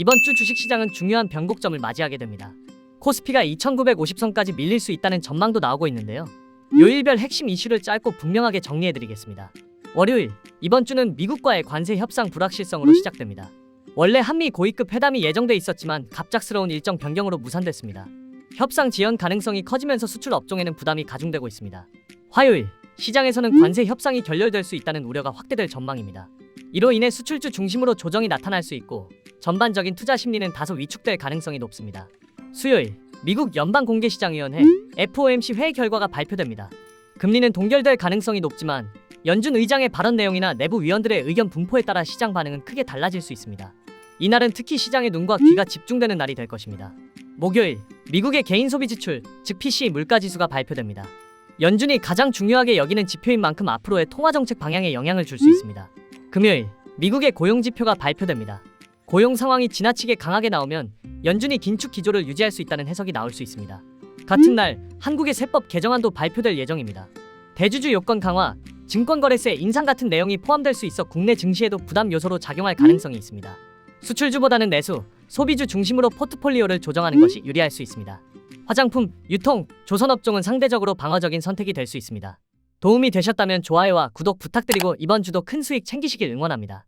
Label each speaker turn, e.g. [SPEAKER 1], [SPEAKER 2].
[SPEAKER 1] 이번 주 주식시장은 중요한 변곡점을 맞이하게 됩니다. 코스피가 2950선까지 밀릴 수 있다는 전망도 나오고 있는데요. 요일별 핵심 이슈를 짧고 분명하게 정리해드리겠습니다. 월요일, 이번 주는 미국과의 관세 협상 불확실성으로 시작됩니다. 원래 한미 고위급 회담이 예정돼 있었지만 갑작스러운 일정 변경으로 무산됐습니다. 협상 지연 가능성이 커지면서 수출 업종에는 부담이 가중되고 있습니다. 화요일, 시장에서는 관세 협상이 결렬될 수 있다는 우려가 확대될 전망입니다. 이로 인해 수출주 중심으로 조정이 나타날 수 있고 전반적인 투자 심리는 다소 위축될 가능성이 높습니다. 수요일, 미국 연방공개시장위원회 FOMC 회의 결과가 발표됩니다. 금리는 동결될 가능성이 높지만 연준 의장의 발언 내용이나 내부 위원들의 의견 분포에 따라 시장 반응은 크게 달라질 수 있습니다. 이날은 특히 시장의 눈과 귀가 집중되는 날이 될 것입니다. 목요일, 미국의 개인 소비 지출, 즉 PCE 물가 지수가 발표됩니다. 연준이 가장 중요하게 여기는 지표인 만큼 앞으로의 통화 정책 방향에 영향을 줄 수 있습니다. 금요일, 미국의 고용 지표가 발표됩니다. 고용 상황이 지나치게 강하게 나오면 연준이 긴축 기조를 유지할 수 있다는 해석이 나올 수 있습니다. 같은 날 한국의 세법 개정안도 발표될 예정입니다. 대주주 요건 강화, 증권거래세 인상 같은 내용이 포함될 수 있어 국내 증시에도 부담 요소로 작용할 가능성이 있습니다. 수출주보다는 내수, 소비주 중심으로 포트폴리오를 조정하는 것이 유리할 수 있습니다. 화장품, 유통, 조선업종은 상대적으로 방어적인 선택이 될 수 있습니다. 도움이 되셨다면 좋아요와 구독 부탁드리고 이번 주도 큰 수익 챙기시길 응원합니다.